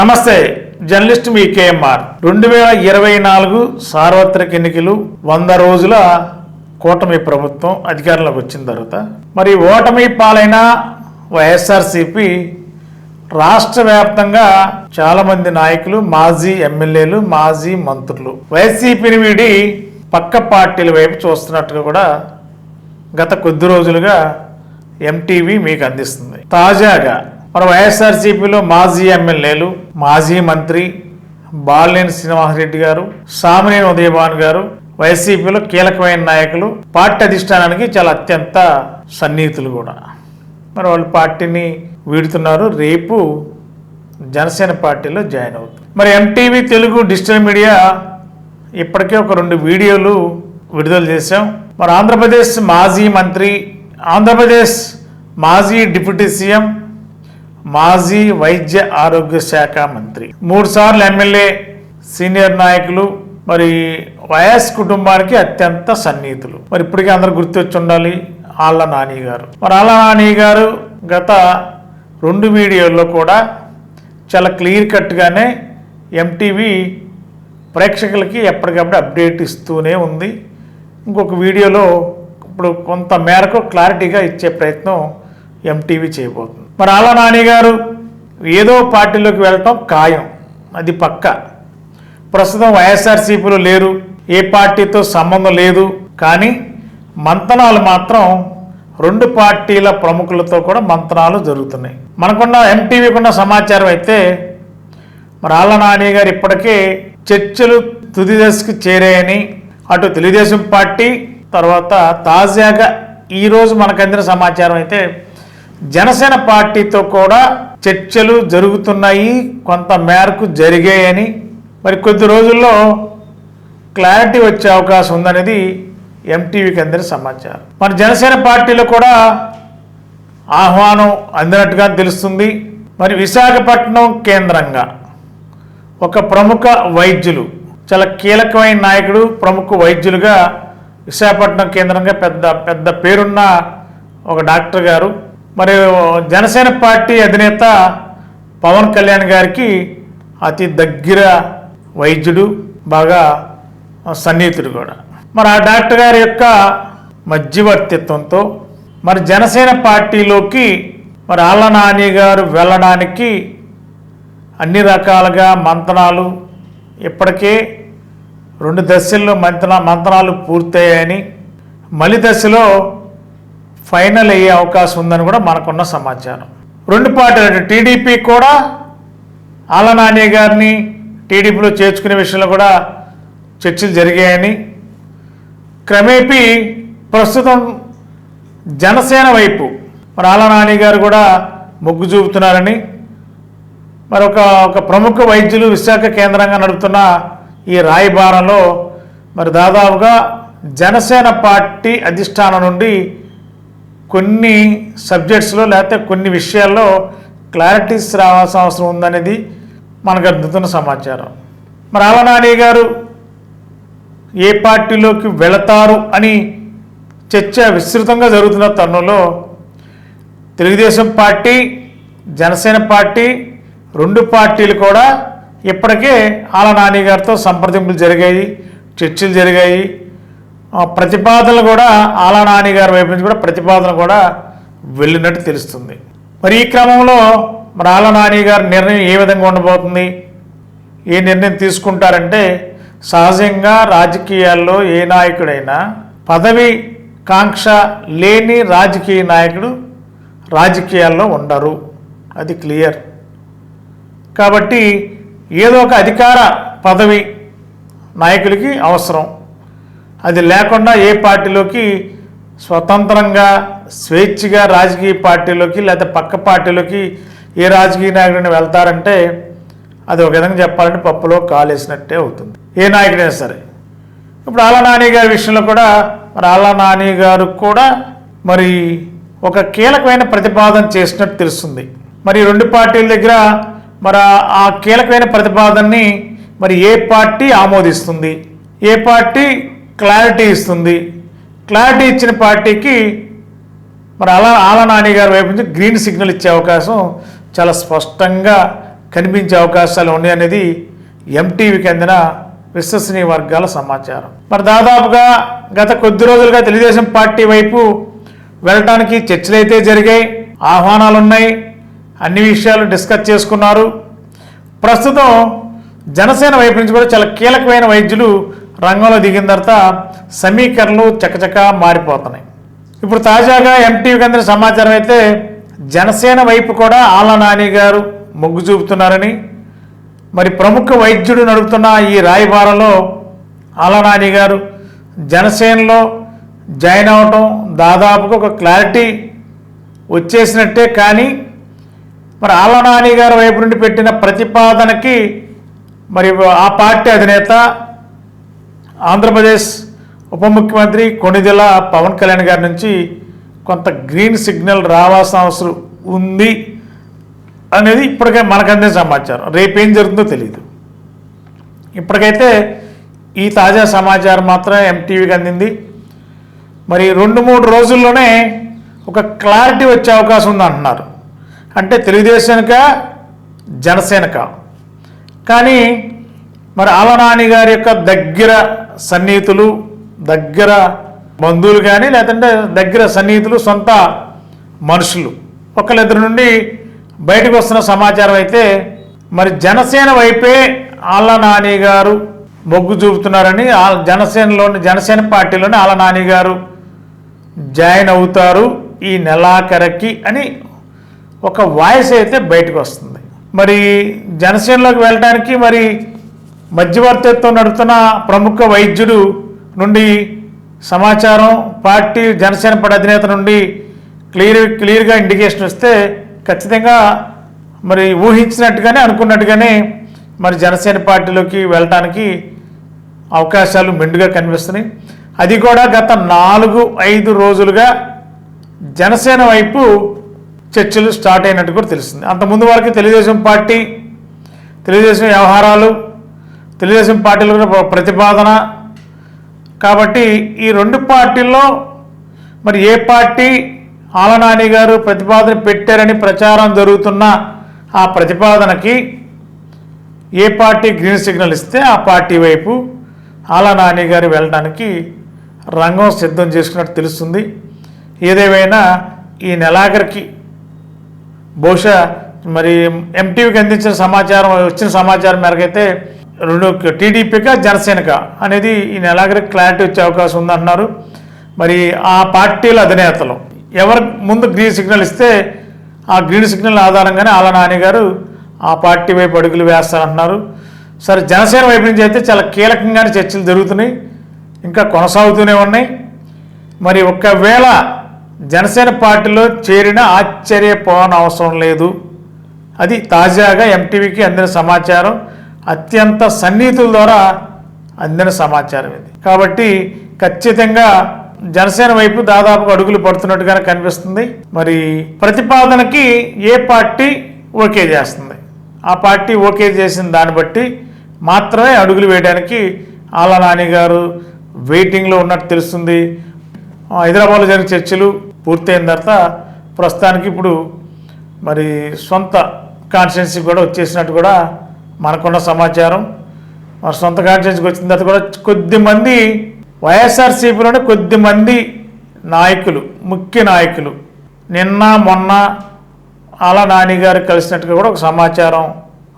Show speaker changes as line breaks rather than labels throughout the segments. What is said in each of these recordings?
నమస్తే జర్నలిస్ట్ మీ కేఎంఆర్. రెండు వేల ఇరవై నాలుగు సార్వత్రిక ఎన్నికలు వంద రోజుల కూటమి ప్రభుత్వం అధికారంలోకి వచ్చిన తర్వాత మరి ఓటమి పాలైన వైఎస్ఆర్సిపి రాష్ట్ర వ్యాప్తంగా చాలా మంది నాయకులు మాజీ ఎమ్మెల్యేలు మాజీ మంత్రులు వైసీపీని వీడి పక్క పార్టీల వైపు చూస్తున్నట్టుగా కూడా గత కొద్ది రోజులుగా ఎంటీవీ మీకు అందిస్తుంది. తాజాగా మన వైఎస్ఆర్సీపీలో మాజీ ఎమ్మెల్యేలు మాజీ మంత్రి బాలినేని శ్రీనివాసరెడ్డి గారు సామినేని ఉదయభాన్ గారు వైసీపీలో కీలకమైన నాయకులు పార్టీ అధిష్టానానికి చాలా అత్యంత సన్నిహితులు కూడా. మరి వాళ్ళు పార్టీని వీడుతున్నారు. రేపు జనసేన పార్టీలో జాయిన్ అవుతుంది మరి ఎంటీవీ తెలుగు డిజిటల్ మీడియా ఇప్పటికే ఒక రెండు వీడియోలు విడుదల చేశాం. మరి ఆంధ్రప్రదేశ్ మాజీ మంత్రి ఆంధ్రప్రదేశ్ మాజీ డిప్యూటీ సీఎం మాజీ వైద్య ఆరోగ్య శాఖ మంత్రి. మూడు సార్లు ఎమ్మెల్యే సీనియర్ నాయకులు మరి వైఎస్ కుటుంబానికి అత్యంత సన్నిహితులు. మరి ఇప్పటికే అందరు గుర్తొచ్చి ఉండాలి ఆళ్ళ నాని గారు. మరి ఆళ్ళ నాని గారు గత రెండు వీడియోల్లో కూడా చాలా క్లియర్ కట్గానే ఎంటీవీ ప్రేక్షకులకి ఎప్పటికప్పుడు అప్డేట్ ఇస్తూనే ఉంది. ఇంకొక వీడియోలో ఇప్పుడు కొంత మేరకు క్లారిటీగా ఇచ్చే ప్రయత్నం ఎంటీవీ చేయబోతుంది. మరి అలా నాన్నగారు ఏదో పార్టీలోకి వెళ్ళటం ఖాయం. అది పక్క. ప్రస్తుతం వైఎస్ఆర్సీపీలో లేరు. ఏ పార్టీతో సంబంధం లేదు. కానీ మంతనాలు మాత్రం రెండు పార్టీల ప్రముఖులతో కూడా మంతనాలు జరుగుతున్నాయి. మనకున్న ఎంటీవీకున్న సమాచారం అయితే మరి ఆళ్ళ నాని గారు ఇప్పటికే చర్చలు తుది దశకు చేరాయని అటు తెలుగుదేశం పార్టీ తర్వాత తాజాగా ఈరోజు మనకు అందిన సమాచారం అయితే జనసేన పార్టీతో కూడా చర్చలు జరుగుతున్నాయి కొంత మేరకు జరిగాయని. మరి కొద్ది రోజుల్లో క్లారిటీ వచ్చే అవకాశం ఉందనేది ఎంటీవీకి అందిన సమాచారం. మరి జనసేన పార్టీలో కూడా ఆహ్వానం అందినట్టుగా తెలుస్తుంది. మరి విశాఖపట్నం కేంద్రంగా ఒక ప్రముఖ వైద్యులు చాలా కీలకమైన నాయకుడు ప్రముఖ వైద్యులుగా విశాఖపట్నం కేంద్రంగా పెద్ద పెద్ద పేరున్న ఒక డాక్టర్ గారు మరి జనసేన పార్టీ అధినేత పవన్ కళ్యాణ్ గారికి అతి దగ్గర వైద్యుడు బాగా సన్నిహితుడు కూడా. మరి ఆ డాక్టర్ గారి యొక్క మధ్యవర్తిత్వంతో మరి జనసేన పార్టీలోకి మరి ఆళ్ళ నాని గారు వెళ్ళడానికి అన్ని రకాలుగా మంతనాలు ఇప్పటికే రెండు దశల్లో మంతన మంతనాలు పూర్తయ్యాయని మలి దశలో ఫైనల్ అయ్యే అవకాశం ఉందని కూడా మనకున్న సమాచారం. రెండు పార్టీలు టీడీపీ కూడా ఆలనాని గారిని టీడీపీలో చేర్చుకునే విషయంలో కూడా చర్చలు జరిగాయని. క్రమేపీ ప్రస్తుతం జనసేన వైపు మరి ఆలనాని గారు కూడా మొగ్గు చూపుతున్నారని. మరి ఒక ఒక ప్రముఖ వైద్యులు విశాఖ కేంద్రంగా నడుపుతున్న ఈ రాయబారంలో మరి దాదాపుగా జనసేన పార్టీ అధిష్టానం నుండి కొన్ని సబ్జెక్ట్స్లో లేకపోతే కొన్ని విషయాల్లో క్లారిటీస్ రావాల్సిన అవసరం ఉందనేది మనకు అందుతున్న సమాచారం. మరి ఆళ్ళ గారు ఏ పార్టీలోకి వెళతారు అని చర్చ విస్తృతంగా జరుగుతున్న తరుణంలో తెలుగుదేశం పార్టీ జనసేన పార్టీ రెండు పార్టీలు కూడా ఇప్పటికే ఆల నాని గారితో సంప్రదింపులు జరిగాయి చర్చలు జరిగాయి. ప్రతిపాదనలు కూడా ఆల నాని గారి వైపు నుంచి కూడా ప్రతిపాదన కూడా వెళ్ళినట్టు తెలుస్తుంది. మరి ఈ క్రమంలో మరి ఆల గారి నిర్ణయం ఏ విధంగా ఉండబోతుంది? ఏ నిర్ణయం తీసుకుంటారంటే సహజంగా రాజకీయాల్లో ఏ నాయకుడైనా పదవి కాంక్ష లేని రాజకీయ నాయకుడు రాజకీయాల్లో ఉండరు. అది క్లియర్. కాబట్టి ఏదో ఒక అధికార పదవి నాయకులకి అవసరం. అది లేకుండా ఏ పార్టీలోకి స్వతంత్రంగా స్వేచ్ఛగా రాజకీయ పార్టీలోకి లేదా పక్క పార్టీలోకి ఏ రాజకీయ నాయకుడిని వెళ్తారంటే అది ఒక విధంగా చెప్పాలంటే పప్పులో కాలేసినట్టే అవుతుంది. ఏ నాయకుడైనా సరే. ఇప్పుడు ఆళ్ళ నాని గారి విషయంలో కూడా మరి ఆళ్ళ నాని గారు కూడా మరి ఒక కీలకమైన ప్రతిపాదన చేసినట్టు తెలుస్తుంది. మరి రెండు పార్టీల దగ్గర మరి ఆ- ఆ కీలకమైన ప్రతిపాదనని మరి ఏ పార్టీ ఆమోదిస్తుంది? ఏ పార్టీ క్లారిటీ ఇస్తుంది. క్లారిటీ ఇచ్చిన పార్టీకి మరి అలా ఆల నాని గారి వైపు నుంచి గ్రీన్ సిగ్నల్ ఇచ్చే అవకాశం చాలా స్పష్టంగా కనిపించే అవకాశాలు ఉన్నాయి అనేది ఎంటీవీకి అందిన విశ్వసనీయ వర్గాల సమాచారం. మరి దాదాపుగా గత కొద్ది రోజులుగా తెలుగుదేశం పార్టీ వైపు వెళ్ళటానికి చర్చలు అయితే జరిగాయి ఆహ్వానాలు ఉన్నాయి అన్ని విషయాలు డిస్కస్ చేసుకున్నారు. ప్రస్తుతం జనసేన వైపు నుంచి కూడా చాలా కీలకమైన వైద్యులు రంగంలో దిగిన తర్వాత సమీకరణలు చకచక మారిపోతున్నాయి. ఇప్పుడు తాజాగా ఎంటీవీకి అందిన సమాచారం అయితే జనసేన వైపు కూడా ఆళ్ళ నాని గారు మొగ్గు చూపుతున్నారని మరి ప్రముఖ వైద్యుడు నడుపుతున్న ఈ రాయబారంలో ఆళ్ళ నాని గారు జనసేనలో జాయిన్ అవటం దాదాపుగా ఒక క్లారిటీ వచ్చేసినట్టే కానీ మరి ఆళ్ళ నాని గారి వైపు నుండి పెట్టిన ప్రతిపాదనకి మరి ఆ పార్టీ అధినేత ఆంధ్రప్రదేశ్ ఉప ముఖ్యమంత్రి కొణిదెల పవన్ కళ్యాణ్ గారి నుంచి కొంత గ్రీన్ సిగ్నల్ రావాల్సిన అవసరం ఉంది అనేది ఇప్పటికే మనకందే సమాచారం. రేపేం జరుగుతుందో తెలియదు ఇప్పటికైతే ఈ తాజా సమాచారం మాత్రం ఎంటీవీకి అందింది. మరి రెండు మూడు రోజుల్లోనే ఒక క్లారిటీ వచ్చే అవకాశం ఉంది అంటున్నారు అంటే తెలుగుదేశానిక జనసేనక? కానీ మరి ఆలనాని గారి యొక్క దగ్గర సన్నిహితులు దగ్గర బంధువులు కానీ లేదంటే దగ్గర సన్నిహితులు సొంత మనుషులు. ఒకళ్ళిద్దరి నుండి బయటకు వస్తున్న సమాచారం అయితే మరి జనసేన వైపే ఆళ్ళ నాని గారు మొగ్గు చూపుతున్నారని ఆ జనసేనలోని జనసేన పార్టీలోని ఆళ్ళ నాని గారు జాయిన్ అవుతారు ఈ నెలాఖరకి అని ఒక వాయిస్ అయితే బయటకు వస్తుంది. మరి జనసేనలోకి వెళ్ళడానికి మరి మధ్యవర్తిత్వం నడుపుతున్న ప్రముఖ వైద్యుడు నుండి సమాచారం పార్టీ జనసేన పడి అధినేత నుండి క్లియర్ క్లియర్గా ఇండికేషన్ వస్తే ఖచ్చితంగా మరి ఊహించినట్టుగానే అనుకున్నట్టుగానే మరి జనసేన పార్టీలోకి వెళ్ళటానికి అవకాశాలు మెండుగా కనిపిస్తున్నాయి. అది కూడా గత నాలుగు ఐదు రోజులుగా జనసేన వైపు చర్చలు స్టార్ట్ అయినట్టు కూడా తెలుస్తుంది. అంతకుముందు వరకు తెలుగుదేశం పార్టీ తెలుగుదేశం వ్యవహారాలు తెలుగుదేశం పార్టీలు కూడా ప్రతిపాదన. కాబట్టి ఈ రెండు పార్టీల్లో మరి ఏ పార్టీ ఆలనాని గారు ప్రతిపాదన పెట్టారని ప్రచారం జరుగుతున్న ఆ ప్రతిపాదనకి ఏ పార్టీ గ్రీన్ సిగ్నల్ ఇస్తే ఆ పార్టీ వైపు ఆలనాని గారు వెళ్ళడానికి రంగం సిద్ధం చేసుకున్నట్టు తెలుస్తుంది. ఏదేమైనా ఈ నెలాఖరికి బహుశా మరి ఎంటీవీకి అందించిన సమాచారం వచ్చిన సమాచారం మేరకైతే రెండు టీడీపీకా జనసేనక? అనేది ఈ నెలాఖరికి క్లారిటీ వచ్చే అవకాశం ఉందంటున్నారు. మరి ఆ పార్టీల అధినేతలు ఎవరు ముందు గ్రీన్ సిగ్నల్ ఇస్తే ఆ గ్రీన్ సిగ్నల్ ఆధారంగానే ఆల నాని గారు ఆ పార్టీ వైపు అడుగులు వేస్తారంటున్నారు. సరే జనసేన వైపు నుంచి అయితే చాలా కీలకంగానే చర్చలు జరుగుతున్నాయి. ఇంకా కొనసాగుతూనే ఉన్నాయి. మరి ఒకవేళ జనసేన పార్టీలో చేరిన ఆశ్చర్యపోవని అవసరం లేదు. అది తాజాగా ఎంటీవీకి అందిన సమాచారం. అత్యంత సన్నిహితుల ద్వారా అందిన సమాచారం ఇది. కాబట్టి ఖచ్చితంగా జనసేన వైపు దాదాపు అడుగులు పడుతున్నట్టుగానే కనిపిస్తుంది. మరి ప్రతిపాదనకి ఏ పార్టీ ఓకే చేస్తుంది? ఆ పార్టీ ఓకే చేసిన దాన్ని బట్టి మాత్రమే అడుగులు వేయడానికి ఆళ్ళ నాని గారు వెయిటింగ్లో ఉన్నట్టు తెలుస్తుంది. హైదరాబాద్లో జరిగిన చర్చలు పూర్తయిన తర్వాత ప్రస్తుతానికి ఇప్పుడు మరి సొంత కాన్స్టిట్యున్సీ కూడా వచ్చేసినట్టు కూడా మనకున్న సమాచారం. మన సొంత కాన్స్టిట్యూన్సీకి వచ్చిన తర్వాత కూడా కొద్ది మంది వైఎస్ఆర్సీపీలోనే కొద్ది మంది నాయకులు ముఖ్య నాయకులు. నిన్న మొన్న అలా నాని గారు కలిసినట్టుగా కూడా ఒక సమాచారం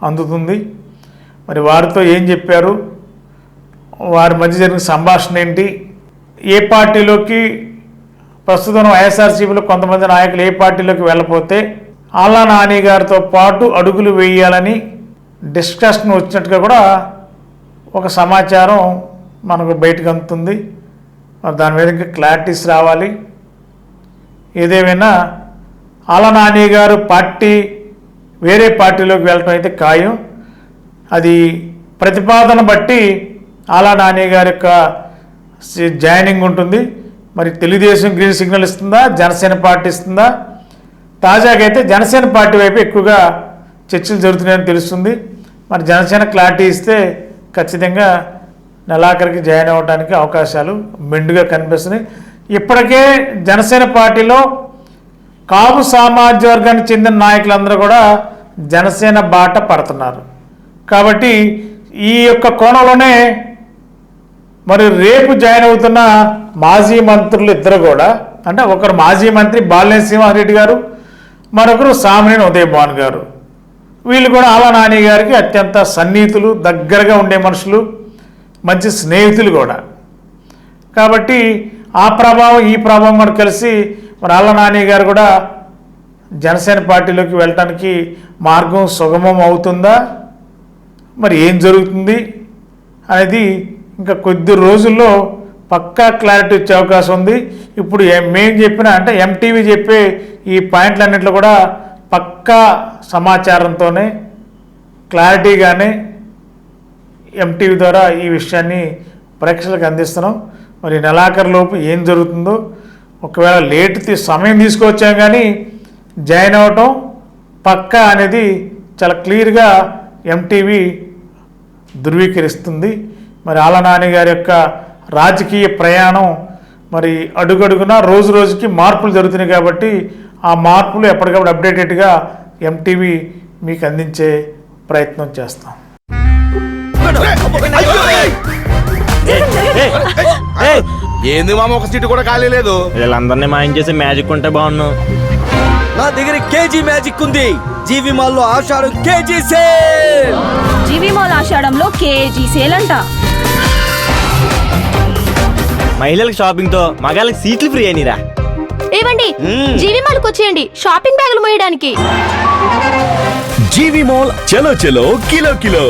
అందుతుంది. మరి వారితో ఏం చెప్పారు? వారి మధ్య జరిగిన సంభాషణ ఏంటి? ఏ పార్టీలోకి ప్రస్తుతం వైఎస్ఆర్సీపీలో కొంతమంది నాయకులు ఏ పార్టీలోకి వెళ్ళపోతే అలా నాని గారితో పాటు అడుగులు వేయాలని డిస్కషన్ వచ్చినట్టుగా కూడా ఒక సమాచారం మనకు బయటకు అందుతుంది. దాని మీద ఇంకా క్లారిటీస్ రావాలి. ఏదేమైనా అలనాని గారు పార్టీ వేరే పార్టీలోకి వెళ్ళటం అయితే ఖాయం. అది ప్రతిపాదన బట్టి ఆలా నాని గారి యొక్క జాయినింగ్ ఉంటుంది. మరి తెలుగుదేశం గ్రీన్ సిగ్నల్ ఇస్తుందా? జనసేన పార్టీ ఇస్తుందా? తాజాగా అయితే జనసేన పార్టీ వైపు ఎక్కువగా చర్చలు జరుగుతున్నాయని తెలుస్తుంది. మరి జనసేన క్లారిటీ ఇస్తే ఖచ్చితంగా నెలాఖరికి జాయిన్ అవ్వడానికి అవకాశాలు మెండుగా కనిపిస్తున్నాయి. ఇప్పటికే జనసేన పార్టీలో కాపు సామాజిక వర్గానికి చెందిన నాయకులందరూ కూడా జనసేన బాట పడుతున్నారు. కాబట్టి ఈ యొక్క కోణంలోనే మరి రేపు జాయిన్ అవుతున్న మాజీ మంత్రులు ఇద్దరు కూడా అంటే ఒకరు మాజీ మంత్రి బాలినేని సింహారెడ్డి గారు మరొకరు సామినేని ఉదయభాన్ గారు. వీళ్ళు కూడా అలా నాని గారికి అత్యంత సన్నిహితులు దగ్గరగా ఉండే మనుషులు మంచి స్నేహితులు కూడా. కాబట్టి ఆ ప్రభావం ఈ ప్రభావం కూడా కలిసి మరి ఆళ్ళ నాని గారు కూడా జనసేన పార్టీలోకి వెళ్ళటానికి మార్గం సుగమం అవుతుందా? మరి ఏం జరుగుతుంది అనేది ఇంకా కొద్ది రోజుల్లో పక్కా క్లారిటీ వచ్చే అవకాశం ఉంది. ఇప్పుడు మేము మేం చెప్పిన అంటే ఎంటీవీ చెప్పే ఈ పాయింట్లన్నింటిలో కూడా పక్కా సమాచారంతోనే క్లారిటీగానే ఎంటీవీ ద్వారా ఈ విషయాన్ని ప్రేక్షకులకు అందిస్తున్నాం. మరి నెలాఖరులోపు ఏం జరుగుతుందో ఒకవేళ లేట్ తీ- సమయం తీసుకొచ్చాం కానీ జాయిన్ అవ్వటం పక్కా అనేది చాలా క్లియర్గా ఎంటీవీ ధృవీకరిస్తుంది. మరి ఆలనాని గారి యొక్క రాజకీయ ప్రయాణం మరి అడుగడుగునా రోజు రోజుకి మార్పులు జరుగుతున్నాయి కాబట్టి ఆ మార్పులు ఎప్పటికప్పుడు అప్డేటెడ్గా ఎంటీవీ మీకు అందించే ప్రయత్నం చేస్తాం.
ఏంది మామ ఒక సీటు కూడా ఖాళీ లేదు?
వీళ్ళందరినీ మాయం చేసి మ్యాజిక్ ఉంటే బాగున్నావు.
నా దగ్గర కేజీ మ్యాజిక్ ఉంది. జీవి మాల్లో Ashadham KG sale.
G V mall ఆషాఢంలో కేజీ సేల్ అంట.
మహిళలకు షాపింగ్తో మగాళ్ళకి సీట్లు ఫ్రీ అయినరా.
ఏవండి? జీవి మాల్కి వచ్చేయండి. షాపింగ్ బ్యాగులు మోయడానికి.
జీవి మాల్ చలో చలో కిలో కిలో.